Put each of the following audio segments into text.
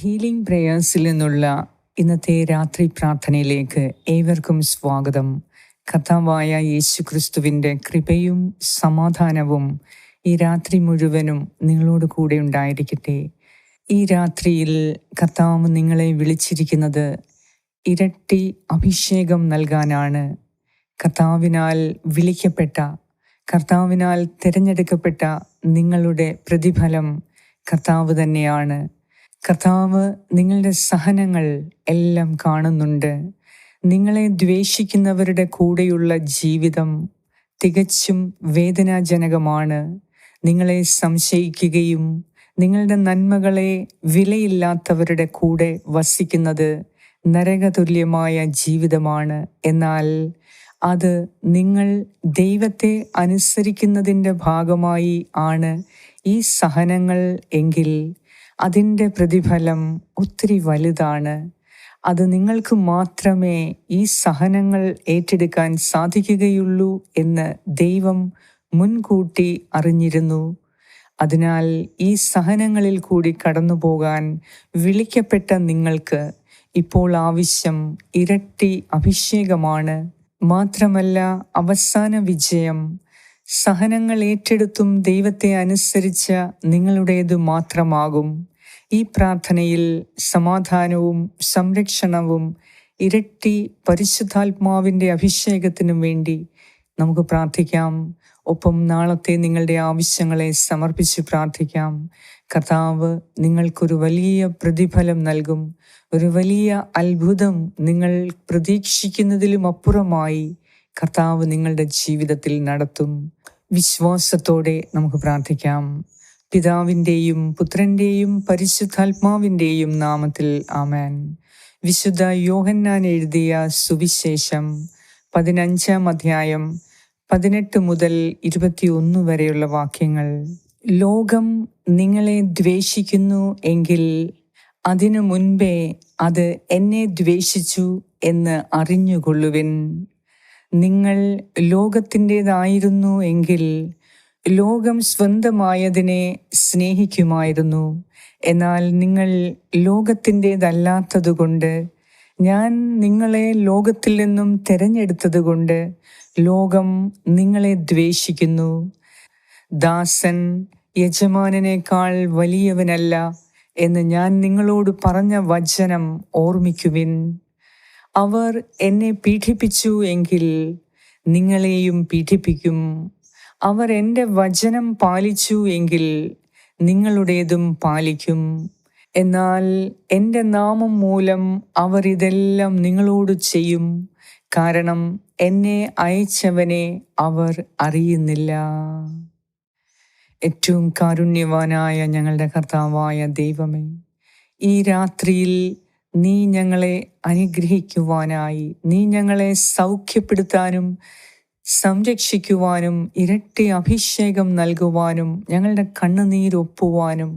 Healing പ്രേയേഴ്സിൽ നിന്നുള്ള ഇന്നത്തെ രാത്രി പ്രാർത്ഥനയിലേക്ക് ഏവർക്കും സ്വാഗതം. കഥാവായ യേശുക്രിസ്തുവിന്റെ കൃപയും സമാധാനവും ഈ രാത്രി മുഴുവനും നിങ്ങളോട് കൂടെ ഉണ്ടായിരിക്കട്ടെ. ഈ രാത്രിയിൽ കർത്താവ് നിങ്ങളെ വിളിച്ചിരിക്കുന്നത് ഇരട്ടി അഭിഷേകം നൽകാനാണ്. കർത്താവിനാൽ വിളിക്കപ്പെട്ട കർത്താവിനാൽ തിരഞ്ഞെടുക്കപ്പെട്ട നിങ്ങളുടെ പ്രതിഫലം കർത്താവ് തന്നെയാണ്. കർത്താവ് നിങ്ങളുടെ സഹനങ്ങൾ എല്ലാം കാണുന്നുണ്ട്. നിങ്ങളെ ദ്വേഷിക്കുന്നവരുടെ കൂടെയുള്ള ജീവിതം തികച്ചും വേദനാജനകമാണ്. നിങ്ങളെ സംശയിക്കുകയും നിങ്ങളുടെ നന്മകളെ വിലയില്ലാത്തവരുടെ കൂടെ വസിക്കുന്നത് നരകതുല്യമായ ജീവിതമാണ്. എന്നാൽ അത് നിങ്ങൾ ദൈവത്തെ അനുസരിക്കുന്നതിന്റെ ഭാഗമായി ആണ് ഈ സഹനങ്ങൾ എങ്കിൽ അതിന്റെ പ്രതിഫലം ഒത്തിരി വലുതാണ്. അത് നിങ്ങൾക്ക് മാത്രമേ ഈ സഹനങ്ങൾ ഏറ്റെടുക്കാൻ സാധിക്കുകയുള്ളൂ എന്ന് ദൈവം മുൻകൂട്ടി അറിഞ്ഞിരുന്നു. അതിനാൽ ഈ സഹനങ്ങളിൽ കൂടി കടന്നു പോകാൻ വിളിക്കപ്പെട്ട നിങ്ങൾക്ക് ഇപ്പോൾ ആവശ്യം ഇരട്ടി അഭിഷേകമാണ്. മാത്രമല്ല അവസാന വിജയം സഹനങ്ങൾ ഏറ്റെടുത്തും ദൈവത്തെ അനുസരിച്ച നിങ്ങളുടേതു മാത്രമാകും. ഈ പ്രാർത്ഥനയിൽ സമാധാനവും സംരക്ഷണവും ഇരട്ടി പരിശുദ്ധാത്മാവിന്റെ അഭിഷേകത്തിനും വേണ്ടി നമുക്ക് പ്രാർത്ഥിക്കാം. ഒപ്പം നാളത്തെ നിങ്ങളുടെ ആവശ്യങ്ങളെ സമർപ്പിച്ച് പ്രാർത്ഥിക്കാം. കർത്താവ് നിങ്ങൾക്കൊരു വലിയ പ്രതിഫലം നൽകും. ഒരു വലിയ അത്ഭുതം നിങ്ങൾ പ്രതീക്ഷിക്കുന്നതിലും അപ്പുറമായി കർത്താവ് നിങ്ങളുടെ ജീവിതത്തിൽ നടത്തും. വിശ്വാസത്തോടെ നമുക്ക് പ്രാർത്ഥിക്കാം. പിതാവിന്റെയും പുത്രന്റെയും പരിശുദ്ധാത്മാവിന്റെയും നാമത്തിൽ ആമേൻ. വിശുദ്ധ യോഹന്നാൻ എഴുതിയ സുവിശേഷം പതിനഞ്ചാം അധ്യായം പതിനെട്ട് മുതൽ ഇരുപത്തിയൊന്ന് വരെയുള്ള വാക്യങ്ങൾ. ലോകം നിങ്ങളെ ദ്വേഷിക്കുന്നു എങ്കിൽ അതിനു മുൻപേ അത് എന്നെ ദ്വേഷിച്ചു എന്ന് അറിഞ്ഞുകൊള്ളുവിൻ. നിങ്ങൾ ലോകത്തിന്റെതായിരുന്നു എങ്കിൽ ലോകം സ്വന്തമായതിനെ സ്നേഹിക്കുമായിരുന്നു. എന്നാൽ നിങ്ങൾ ലോകത്തിന്റെതല്ലാത്തതുകൊണ്ട് ഞാൻ നിങ്ങളെ ലോകത്തിൽ നിന്നും തിരഞ്ഞെടുത്തതുകൊണ്ട് ലോകം നിങ്ങളെ ദ്വേഷിക്കുന്നു. ദാസൻ യജമാനനേക്കാൾ വലിയവനല്ല എന്ന് ഞാൻ നിങ്ങളോട് പറഞ്ഞ വചനം ഓർമ്മിക്കുവിൻ. അവർ എന്നെ പീഡിപ്പിച്ചു എങ്കിൽ നിങ്ങളെയും പീഡിപ്പിക്കും. അവർ എന്റെ വചനം പാലിച്ചു എങ്കിൽ നിങ്ങളുടേതും പാലിക്കും. എന്നാൽ എന്റെ നാമം മൂലം അവർ ഇതെല്ലാം നിങ്ങളോട് ചെയ്യും. കാരണം എന്നെ അയച്ചവനെ അവർ അറിയുന്നില്ല. ഏറ്റവും കാരുണ്യവാനായ ഞങ്ങളുടെ കർത്താവായ ദൈവമേ ഈ രാത്രിയിൽ നീ ഞങ്ങളെ അനുഗ്രഹിക്കുവാനായി നീ ഞങ്ങളെ സൗഖ്യപ്പെടുത്താനും സംരക്ഷിക്കുവാനും ഇരട്ടി അഭിഷേകം നൽകുവാനും ഞങ്ങളുടെ കണ്ണുനീരൊപ്പുവാനും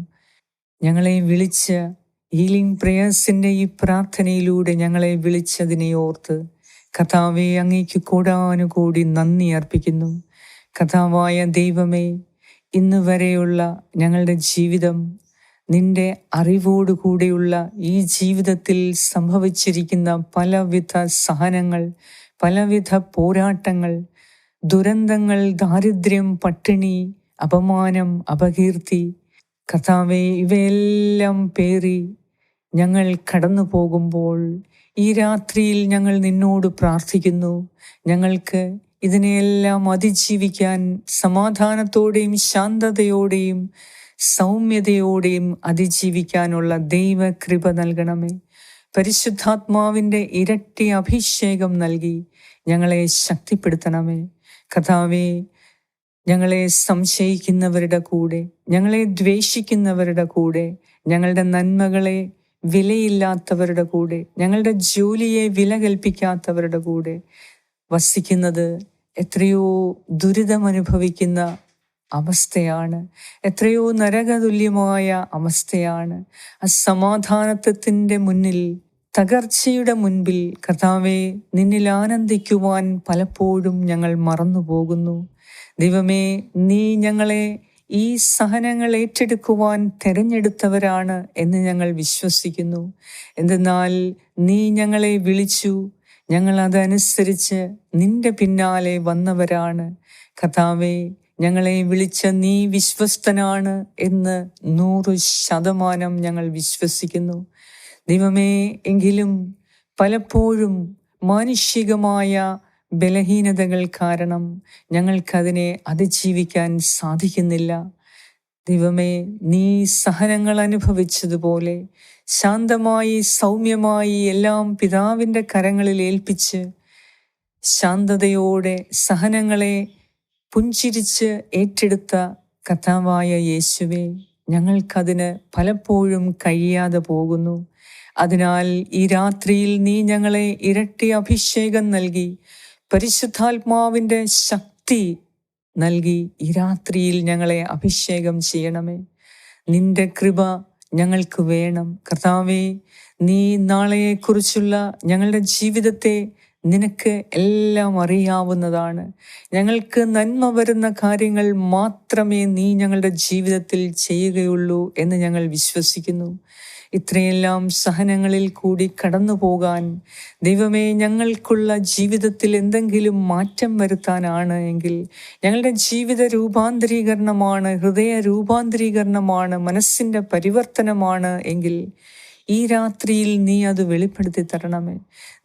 ഞങ്ങളെ വിളിച്ച് ഹീലിംഗ് പ്രേയേഴ്സിന്റെ ഈ പ്രാർത്ഥനയിലൂടെ ഞങ്ങളെ വിളിച്ചതിനെ ഓർത്ത് കഥാവെ അങ്ങേക്ക് കൂടാനുകൂടി നന്ദി അർപ്പിക്കുന്നു. കഥാവായ ദൈവമേ ഇന്ന് വരെയുള്ള ഞങ്ങളുടെ ജീവിതം നിന്റെ അറിവോടുകൂടിയുള്ള ഈ ജീവിതത്തിൽ സംഭവിച്ചിരിക്കുന്ന പലവിധ സഹനങ്ങൾ പലവിധ പോരാട്ടങ്ങൾ ദുരന്തങ്ങൾ ദാരിദ്ര്യം പട്ടിണി അപമാനം അപകീർത്തി കർത്താവെ ഇവയെല്ലാം പേറി ഞങ്ങൾ കടന്നു പോകുമ്പോൾ ഈ രാത്രിയിൽ ഞങ്ങൾ നിന്നോട് പ്രാർത്ഥിക്കുന്നു. ഞങ്ങൾക്ക് ഇതിനെയെല്ലാം അതിജീവിക്കാൻ സമാധാനത്തോടെയും ശാന്തതയോടെയും സൗമ്യതയോടെയും അതിജീവിക്കാനുള്ള ദൈവകൃപ നൽകണമേ. പരിശുദ്ധാത്മാവിന്റെ ഇരട്ടി അഭിഷേകം നൽകി ഞങ്ങളെ ശക്തിപ്പെടുത്തണമേ. കഥാവേ ഞങ്ങളെ സംശയിക്കുന്നവരുടെ കൂടെ ഞങ്ങളെ ദ്വേഷിക്കുന്നവരുടെ കൂടെ ഞങ്ങളുടെ നന്മകളെ വിലയില്ലാത്തവരുടെ കൂടെ ഞങ്ങളുടെ ജോലിയെ വില കൽപ്പിക്കാത്തവരുടെ കൂടെ വസിക്കുന്നത് എത്രയോ ദുരിതമനുഭവിക്കുന്ന അവസ്ഥയാണ് എത്രയോ നരകതുല്യമായ അവസ്ഥയാണ്. അസമാധാനത്വത്തിന്റെ മുന്നിൽ തകർച്ചയുടെ മുൻപിൽ കർത്താവെ നിന്നിൽ ആനന്ദിക്കുവാൻ പലപ്പോഴും ഞങ്ങൾ മറന്നു പോകുന്നു ദൈവമേ നീ ഞങ്ങളെ ഈ സഹനങ്ങൾ ഏറ്റെടുക്കുവാൻ തെരഞ്ഞെടുത്തവരാണ് എന്ന് ഞങ്ങൾ വിശ്വസിക്കുന്നു. എന്തെന്നാൽ നീ ഞങ്ങളെ വിളിച്ചു ഞങ്ങൾ അതനുസരിച്ച് നിന്റെ പിന്നാലെ വന്നവരാണ്. കഥാവെ ഞങ്ങളെ വിളിച്ച നീ വിശ്വസ്തനാണ് എന്ന് നൂറ് ശതമാനം ഞങ്ങൾ വിശ്വസിക്കുന്നു. ദൈവമേ എങ്കിലും പലപ്പോഴും മാനുഷികമായ ബലഹീനതകൾ കാരണം ഞങ്ങൾക്കതിനെ അതിജീവിക്കാൻ സാധിക്കുന്നില്ല. ദൈവമേ നീ സഹനങ്ങൾ അനുഭവിച്ചതുപോലെ ശാന്തമായി സൗമ്യമായി എല്ലാം പിതാവിന്റെ കരങ്ങളിൽ ഏൽപ്പിച്ച് ശാന്തതയോടെ സഹനങ്ങളെ പുഞ്ചിരിച്ച് ഏറ്റെടുത്ത കഥാവായ യേശുവെ ഞങ്ങൾക്കതിന് പലപ്പോഴും കഴിയാതെ പോകുന്നു. അതിനാൽ ഈ രാത്രിയിൽ നീ ഞങ്ങളെ ഇരട്ടി അഭിഷേകം നൽകി പരിശുദ്ധാത്മാവിന്റെ ശക്തി നൽകി ഈ രാത്രിയിൽ ഞങ്ങളെ അഭിഷേകം ചെയ്യണമേ. നിന്റെ കൃപ ഞങ്ങൾക്ക് വേണം. കർത്താവേ നീ നാളെയെക്കുറിച്ചുള്ള ഞങ്ങളുടെ ജീവിതത്തെ നിനക്ക് എല്ലാം അറിയാവുന്നതാണ്. ഞങ്ങൾക്ക് നന്മ വരുന്ന കാര്യങ്ങൾ മാത്രമേ നീ ഞങ്ങളുടെ ജീവിതത്തിൽ ചെയ്യുകയുള്ളൂ എന്ന് ഞങ്ങൾ വിശ്വസിക്കുന്നു. ഇത്രയെല്ലാം സഹനങ്ങളിൽ കൂടി കടന്നു പോകാൻ ദൈവമേ ഞങ്ങൾക്കുള്ള ജീവിതത്തിൽ എന്തെങ്കിലും മാറ്റം വരുത്താനാണ് എങ്കിൽ ഞങ്ങളുടെ ജീവിത രൂപാന്തരീകരണമാണ് ഹൃദയ രൂപാന്തരീകരണമാണ് മനസ്സിന്റെ പരിവർത്തനമാണ് എങ്കിൽ ഈ രാത്രിയിൽ നീ അത് വെളിപ്പെടുത്തി തരണമേ.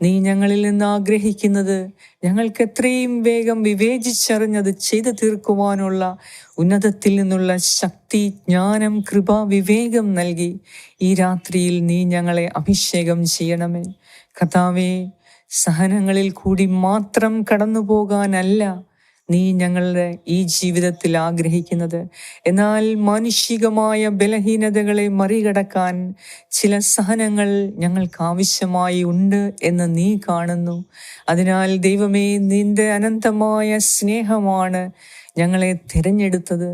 നീ ഞങ്ങളിൽ നിന്ന് ആഗ്രഹിക്കുന്നത് ഞങ്ങൾക്ക് എത്രയും വേഗം വിവേചിച്ചറിഞ്ഞത് ചെയ്തു തീർക്കുവാനുള്ള ഉന്നതത്തിൽ നിന്നുള്ള ശക്തി ജ്ഞാനം കൃപ വിവേകം നൽകി ഈ രാത്രിയിൽ നീ ഞങ്ങളെ അഭിഷേകം ചെയ്യണമേ. കഥാവേ സഹനങ്ങളിൽ കൂടി മാത്രം കടന്നു പോകാനല്ല നീ ഞങ്ങളുടെ ഈ ജീവിതത്തിൽ ആഗ്രഹിക്കുന്നത്. എന്നാൽ മാനുഷികമായ ബലഹീനതകളെ മറികടക്കാൻ ചില സഹനങ്ങൾ ഞങ്ങൾക്ക് ആവശ്യമായി ഉണ്ട് എന്ന് നീ കാണുന്നു. അതിനാൽ ദൈവമേ നിന്റെ അനന്തമായ സ്നേഹമാണ് ഞങ്ങളെ തിരഞ്ഞെടുത്തത്.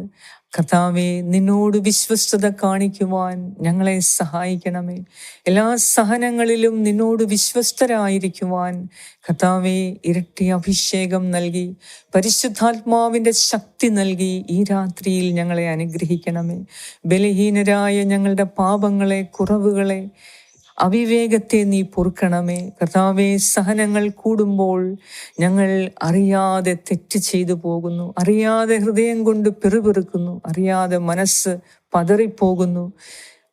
കർത്താവെ നിന്നോട് വിശ്വസ്തത കാണിക്കുവാൻ ഞങ്ങളെ സഹായിക്കണമേ. എല്ലാ സഹനങ്ങളിലും നിന്നോട് വിശ്വസ്തരായിരിക്കുവാൻ കർത്താവെ ഇരട്ടി അഭിഷേകം നൽകി പരിശുദ്ധാത്മാവിന്റെ ശക്തി നൽകി ഈ രാത്രിയിൽ ഞങ്ങളെ അനുഗ്രഹിക്കണമേ. ബലഹീനരായ ഞങ്ങളുടെ പാപങ്ങളെ കുറവുകളെ അവിവേകത്തെ നീ പൊറുക്കണമേ. കർത്താവെ സഹനങ്ങൾ കൂടുമ്പോൾ ഞങ്ങൾ അറിയാതെ തെറ്റ് ചെയ്തു പോകുന്നു. അറിയാതെ ഹൃദയം കൊണ്ട് പിറുപിറുക്കുന്നു. അറിയാതെ മനസ്സ് പതറിപ്പോകുന്നു.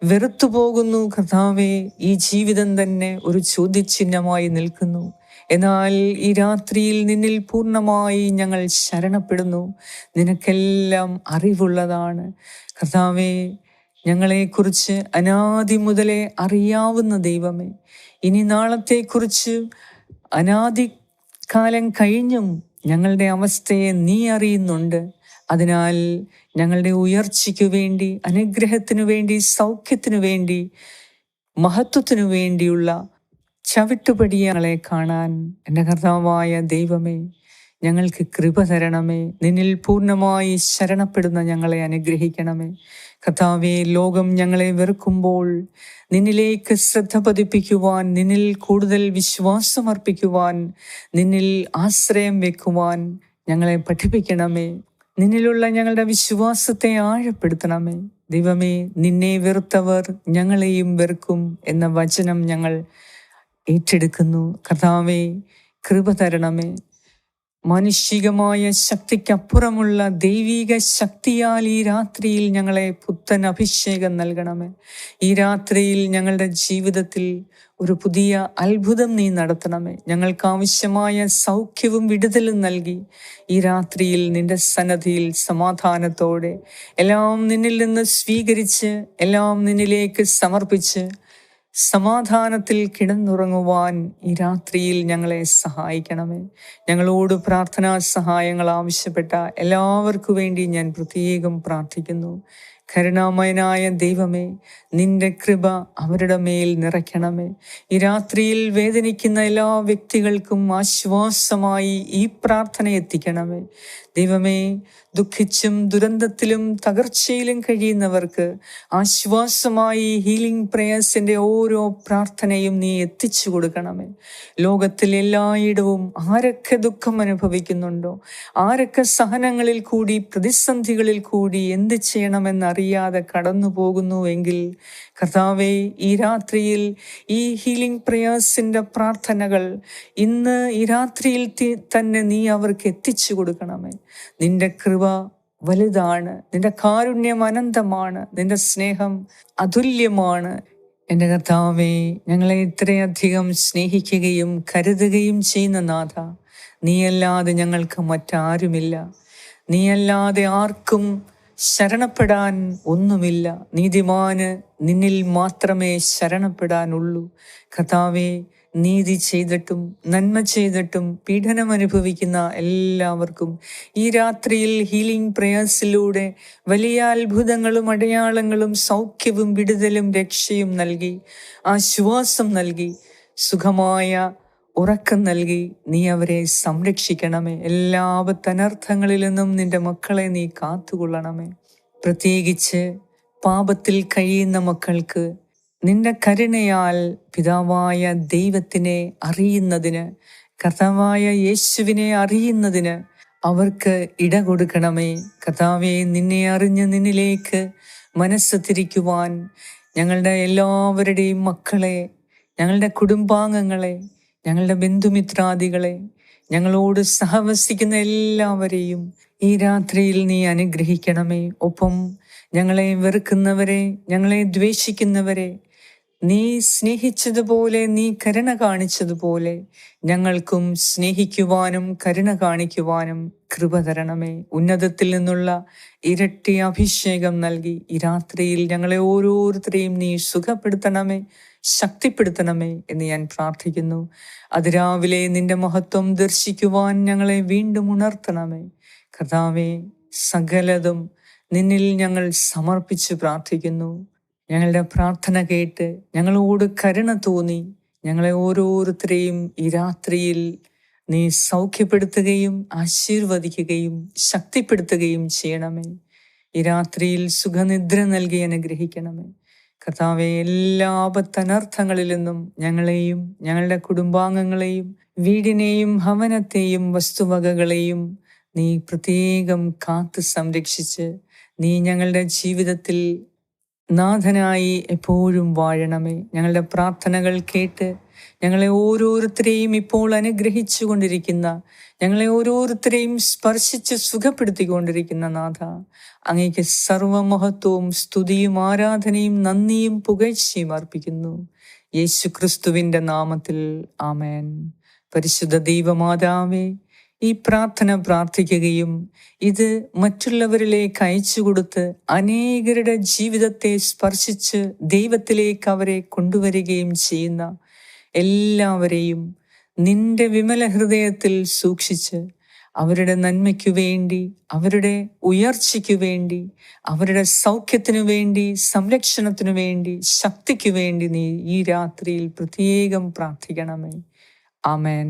വെറുത്തു പോകുന്നു. കർത്താവെ ഈ ജീവിതം തന്നെ ഒരു ചോദ്യചിഹ്നമായി നിൽക്കുന്നു. എന്നാൽ ഈ രാത്രിയിൽ നിന്നിൽ പൂർണമായി ഞങ്ങൾ ശരണപ്പെടുന്നു. നിനക്കെല്ലാം അറിവുള്ളതാണ്. കർത്താവെ ഞങ്ങളെക്കുറിച്ച് അനാദി മുതലേ അറിയാവുന്ന ദൈവമേ. ഇനി നാളത്തെക്കുറിച്ച് അനാദി കാലം കഴിഞ്ഞും ഞങ്ങളുടെ അവസ്ഥയെ നീ അറിയുന്നുണ്ട്. അതിനാൽ ഞങ്ങളുടെ ഉയർച്ചയ്ക്കു വേണ്ടി അനുഗ്രഹത്തിനു വേണ്ടി സൗഖ്യത്തിനു വേണ്ടി മഹത്വത്തിനു വേണ്ടിയുള്ള ചവിട്ടുപടിയങ്ങളെ കാണാൻ എന്റെ കർത്താവായ ദൈവമേ ഞങ്ങൾക്ക് കൃപ തരണമേ. നിന്നിൽ പൂർണമായി ശരണപ്പെടുന്ന ഞങ്ങളെ അനുഗ്രഹിക്കണമേ. കഥാവെ ലോകം ഞങ്ങളെ വെറുക്കുമ്പോൾ നിന്നിലേക്ക് ശ്രദ്ധ പതിപ്പിക്കുവാൻ നിന്നിൽ കൂടുതൽ വിശ്വാസമർപ്പിക്കുവാൻ നിന്നിൽ ആശ്രയം വെക്കുവാൻ ഞങ്ങളെ പഠിപ്പിക്കണമേ. നിന്നിലുള്ള ഞങ്ങളുടെ വിശ്വാസത്തെ ആഴപ്പെടുത്തണമേ. ദൈവമേ നിന്നെ വെറുത്തവർ ഞങ്ങളെയും വെറുക്കും എന്ന വചനം ഞങ്ങൾ ഏറ്റെടുക്കുന്നു. കഥാവെ കൃപ തരണമേ. മാനുഷികമായ ശക്തിക്കപ്പുറമുള്ള ദൈവിക ശക്തിയാൽ ഈ രാത്രിയിൽ ഞങ്ങളെ പുത്തൻ അഭിഷേകം നൽകണമേ. ഈ രാത്രിയിൽ ഞങ്ങളുടെ ജീവിതത്തിൽ ഒരു പുതിയ അത്ഭുതം നീ നടത്തണമേ. ഞങ്ങൾക്ക് ആവശ്യമായ സൗഖ്യവും വിടുതലും നൽകി ഈ രാത്രിയിൽ നിന്റെ സന്നദ്ധിയിൽ സമാധാനത്തോടെ എല്ലാം നിന്നിൽ നിന്ന് സ്വീകരിച്ച് എല്ലാം നിന്നിലേക്ക് സമർപ്പിച്ച് സമാധാനത്തിൽ കിടന്നുറങ്ങുവാൻ ഈ രാത്രിയിൽ ഞങ്ങളെ സഹായിക്കണമേ. ഞങ്ങളോട് പ്രാർത്ഥനാ സഹായങ്ങൾ ആവശ്യപ്പെട്ട എല്ലാവർക്കു വേണ്ടി ഞാൻ പ്രത്യേകം പ്രാർത്ഥിക്കുന്നു. കരുണാമയനായ ദൈവമേ നിന്റെ കൃപ അവരുടെ മേൽ നിറയ്ക്കണമേ. ഈ രാത്രിയിൽ വേദനിക്കുന്ന എല്ലാ വ്യക്തികൾക്കും ആശ്വാസമായി ഈ പ്രാർത്ഥന എത്തിക്കണമേ. ദൈവമേ ദുഃഖിച്ചും ദുരന്തത്തിലും തകർച്ചയിലും കഴിയുന്നവർക്ക് ആശ്വാസമായി ഹീലിംഗ് പ്രേയേഴ്സിന്റെ ഓരോ പ്രാർത്ഥനയും നീ എത്തിച്ചു കൊടുക്കണമേ. ലോകത്തിൽ എല്ലായിടവും ആരൊക്കെ ദുഃഖം അനുഭവിക്കുന്നുണ്ടോ ആരൊക്കെ സഹനങ്ങളിൽ കൂടി പ്രതിസന്ധികളിൽ കൂടി എന്ത് ചെയ്യണമെന്നറിയാതെ കടന്നു പോകുന്നുവെങ്കിൽ കർത്താവെ ഈ രാത്രിയിൽ ഈ ഹീലിംഗ് പ്രേയേഴ്സിന്റെ പ്രാർത്ഥനകൾ ഇന്ന് ഈ രാത്രിയിൽ തന്നെ നീ അവർക്ക് എത്തിച്ചു കൊടുക്കണമേ. നിന്റെ കൃപ വലുതാണ് നിന്റെ കാരുണ്യം അനന്തമാണ് നിന്റെ സ്നേഹം അതുല്യമാണ്. എന്റെ കർത്താവെ ഞങ്ങളെ ഇത്രയധികം സ്നേഹിക്കുകയും കരുതുകയും ചെയ്യുന്ന നാഥ നീയല്ലാതെ ഞങ്ങൾക്ക് മറ്റാരുമില്ല. നീയല്ലാതെ ആർക്കും ശരണപ്പെടാൻ ഒന്നുമില്ല. നീതിമാന് നിന്നിൽ മാത്രമേ ശരണപ്പെടാനുള്ളൂ. കഥാവെ നീതി ചെയ്തിട്ടും നന്മ ചെയ്തിട്ടും പീഡനം അനുഭവിക്കുന്ന എല്ലാവർക്കും ഈ രാത്രിയിൽ ഹീലിംഗ് പ്രയാസിലൂടെ വലിയ അത്ഭുതങ്ങളും അടയാളങ്ങളും സൗഖ്യവും വിടുതലും രക്ഷയും നൽകി ആശ്വാസം നൽകി. സുഖമായ ഉറക്കം നൽകി നീ അവരെ സംരക്ഷിക്കണമേ. എല്ലാ തനർത്ഥങ്ങളിൽ നിന്നും നിന്റെ മക്കളെ നീ കാത്തുകൊള്ളണമേ. പ്രത്യേകിച്ച് പാപത്തിൽ കഴിയുന്ന മക്കൾക്ക് നിന്റെ കരുണയാൽ പിതാവായ ദൈവത്തിനെ അറിയുന്നതിന് കർത്താവായ യേശുവിനെ അറിയുന്നതിന് അവർക്ക് ഇട കൊടുക്കണമേ. കർത്താവെ നിന്നെ അറിഞ്ഞ് നിന്നിലേക്ക് മനസ്സ് തിരിക്കുവാൻ ഞങ്ങളുടെ എല്ലാവരുടെയും മക്കളെ ഞങ്ങളുടെ കുടുംബാംഗങ്ങളെ ഞങ്ങളുടെ ബന്ധുമിത്രാദികളെ ഞങ്ങളോട് സഹവസിക്കുന്ന എല്ലാവരെയും ഈ രാത്രിയിൽ നീ അനുഗ്രഹിക്കണമേ. ഒപ്പം ഞങ്ങളെ വെറുക്കുന്നവരെ ഞങ്ങളെ ദ്വേഷിക്കുന്നവരെ നീ സ്നേഹിച്ചതുപോലെ നീ കരുണ കാണിച്ചതുപോലെ ഞങ്ങൾക്കും സ്നേഹിക്കുവാനും കരുണ കാണിക്കുവാനും കൃപ തരണമേ. ഉന്നതത്തിൽ നിന്നുള്ള ഇരട്ടി അഭിഷേകം നൽകി ഈ രാത്രിയിൽ ഞങ്ങളെ ഓരോരുത്തരെയും നീ സുഖപ്പെടുത്തണമേ. ശക്തിപ്പെടുത്തണമേ എന്ന് ഞാൻ പ്രാർത്ഥിക്കുന്നു. അതിരാവിലെ നിന്റെ മഹത്വം ദർശിക്കുവാൻ ഞങ്ങളെ വീണ്ടും ഉണർത്തണമേ. കർത്താവെ സകലതും നിന്നിൽ ഞങ്ങൾ സമർപ്പിച്ച് പ്രാർത്ഥിക്കുന്നു. ഞങ്ങളുടെ പ്രാർത്ഥന കേട്ട് ഞങ്ങളോട് കരുണ തോന്നി. ഞങ്ങളെ ഓരോരുത്തരെയും ഈ രാത്രിയിൽ നീ സൗഖ്യപ്പെടുത്തുകയും ആശീർവദിക്കുകയും ശക്തിപ്പെടുത്തുകയും ചെയ്യണമേ. ഈ രാത്രിയിൽ സുഖനിദ്ര നൽകി അനുഗ്രഹിക്കണമേ. കർത്താവെ എല്ലാ ആപത്തനർത്ഥങ്ങളിൽ നിന്നും ഞങ്ങളെയും ഞങ്ങളുടെ കുടുംബാംഗങ്ങളെയും വീടിനെയും ഭവനത്തെയും വസ്തുവകകളെയും നീ പ്രത്യേകം കാത്ത് സംരക്ഷിച്ച് നീ ഞങ്ങളുടെ ജീവിതത്തിൽ നാഥനായി എപ്പോഴും വാഴണമേ. ഞങ്ങളുടെ പ്രാർത്ഥനകൾ കേട്ട് ഞങ്ങളെ ഓരോരുത്തരെയും ഇപ്പോൾ അനുഗ്രഹിച്ചു കൊണ്ടിരിക്കുന്ന ഞങ്ങളെ ഓരോരുത്തരെയും സ്പർശിച്ച് സുഖപ്പെടുത്തിക്കൊണ്ടിരിക്കുന്ന നാഥ. അങ്ങേക്ക് സർവമഹത്വവും സ്തുതിയും ആരാധനയും നന്ദിയും പുകഴ്ചയും അർപ്പിക്കുന്നു. യേശു ക്രിസ്തുവിന്റെ നാമത്തിൽ ആമേൻ. പരിശുദ്ധ ദൈവമാതാവേ ഈ പ്രാർത്ഥന പ്രാർത്ഥിക്കുകയും ഇത് മറ്റുള്ളവരിലേക്ക് അയച്ചു കൊടുത്ത് അനേകരുടെ ജീവിതത്തെ സ്പർശിച്ച് ദൈവത്തിലേക്ക് അവരെ കൊണ്ടുവരികയും ചെയ്യുന്ന എല്ലാവരെയും നിന്റെ വിമല ഹൃദയത്തിൽ സൂക്ഷിച്ച് അവരുടെ നന്മയ്ക്കു വേണ്ടി അവരുടെ ഉയർച്ചയ്ക്കു വേണ്ടി അവരുടെ സൗഖ്യത്തിനു വേണ്ടി സംരക്ഷണത്തിനു വേണ്ടി ശക്തിക്കു വേണ്ടി നീ ഈ രാത്രിയിൽ പ്രത്യേകം പ്രാർത്ഥിക്കണമേ. ആമേൻ.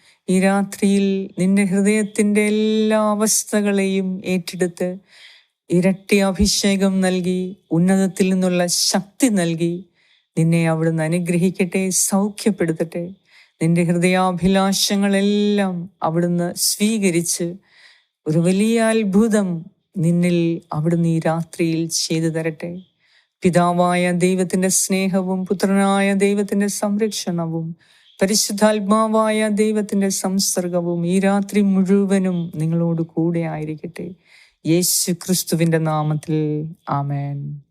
ഈ രാത്രിയിൽ നിന്റെ ഹൃദയത്തിന്റെ എല്ലാ അവസ്ഥകളെയും ഏറ്റെടുത്ത് ഇരട്ടി അഭിഷേകം നൽകി ഉന്നതത്തിൽ നിന്നുള്ള ശക്തി നൽകി നിന്നെ അവിടുന്ന് അനുഗ്രഹിക്കട്ടെ സൗഖ്യപ്പെടുത്തട്ടെ. നിന്റെ ഹൃദയാഭിലാഷങ്ങളെല്ലാം അവിടുന്ന് സ്വീകരിച്ച് ഒരു വലിയ അത്ഭുതം നിന്നിൽ അവിടുന്ന് ഈ രാത്രിയിൽ ചെയ്തു തരട്ടെ. പിതാവായ ദൈവത്തിന്റെ സ്നേഹവും പുത്രനായ ദൈവത്തിന്റെ സംരക്ഷണവും പരിശുദ്ധാത്മാവായ ദൈവത്തിന്റെ സംസർഗവും ഈ രാത്രി മുഴുവനും നിങ്ങളോട് കൂടെ ആയിരിക്കട്ടെ. യേശു ക്രിസ്തുവിന്റെ നാമത്തിൽ. ആമേൻ.